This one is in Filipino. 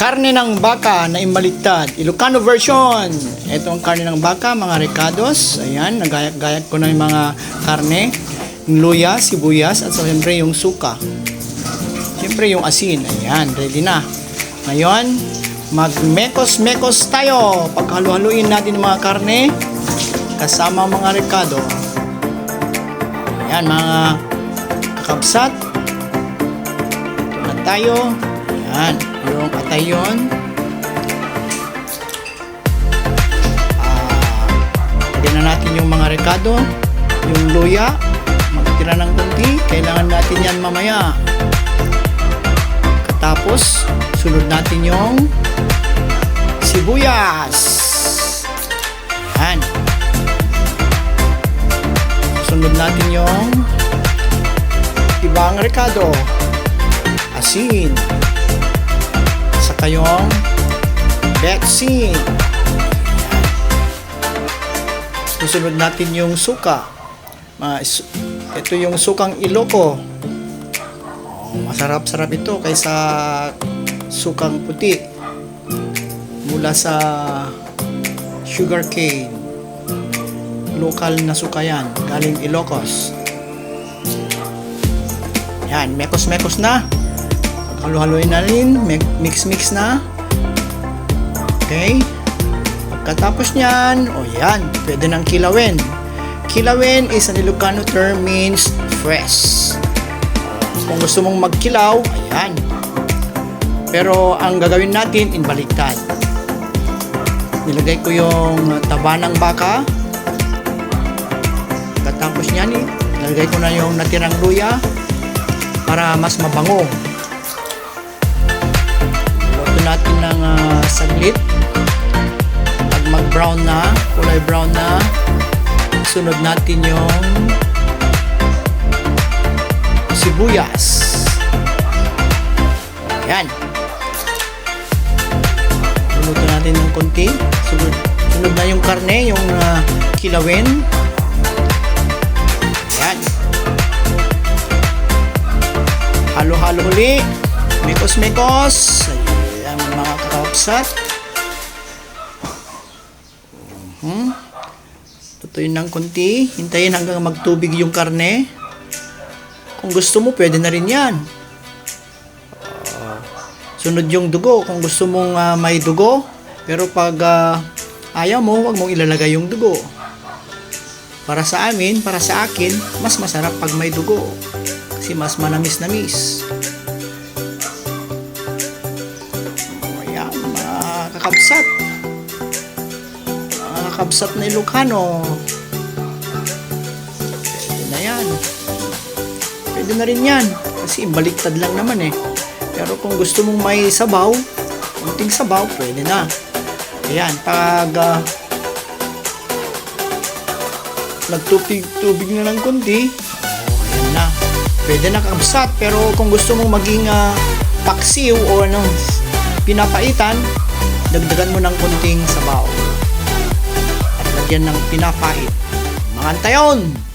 Karne ng baka na imbaliktad. Ilocano version. Ito ang karne ng baka, mga recados. Ayan, nagayak-gayak ko na yung mga karne. Luya, sibuyas, at siyempre yung suka. Siyempre yung asin. Ayan, ready na. Ngayon, mag-mekos-mekos tayo. Paghalu-haluin natin yung mga karne kasama ang mga rekado. Ayan, mga kakabsat. Ito na tayo. Ayan, yung atay yun. Ah, lagyan na natin yung mga rekado. Yung luya. Magtira ng kunti. Kailangan natin yan mamaya. Tapos, sunod natin yung sibuyas. Yan. Sunod natin yung ibang rekado. Asin. Saka betsin. Yan. Susunod natin yung suka. Ito yung sukang iloko. Masarap-sarap ito kaysa sukang puti mula sa sugar cane. Local na suka yan, galing Ilocos. Yan, mekos-mekos na. Halo-haloin na rin, mix-mix na. Okay? Pagkatapos niyan, o yan, pwede nang kilawin. Kilawin is an Ilocano term means fresh. Kung gusto mong magkilaw, ayan. Pero ang gagawin natin, inbaliktad. Nilagay ko yung taba ng baka. Katapos niyan, eh, nilagay ko na yung natirang luya para mas mabango. Natin ng ah, saglit. Pag mag-brown na, kulay brown na, sunod natin yung sibuyas. Ayan. Luluto natin ng konti. Sunod, sunod na yung karne, yung ah, kilawin. Ayan. Halo-halo uli. Mikos-mikos. Kakapsat. Hmm. Tutuyin ng konti. Hintayin hanggang magtubig yung karne. Kung gusto mo, pwede na rin yan. Ah, sunod yung dugo. Kung gusto mong ah, may dugo, pero pag ah, ayaw mo, wag mong ilalagay yung dugo. Para sa amin, para sa akin, mas masarap pag may dugo. Kasi mas manamis-namis. Kakabsat. Mga kakabsat na Ilocano. Pwede na yan. Pwede na rin yan. Kasi baliktad lang naman eh. Pero kung gusto mong may sabaw, kunting sabaw, pwede na. Ayan, pag ah, nagtubig-tubig na ng kunti, oh, ayan na. Pwede na kabsat. Pero kung gusto mong maging ah, paksiw o ano, pinapaitan, dagdagan mo ng kunting sabaw. At lagyan ng pinapait. Mga antayon!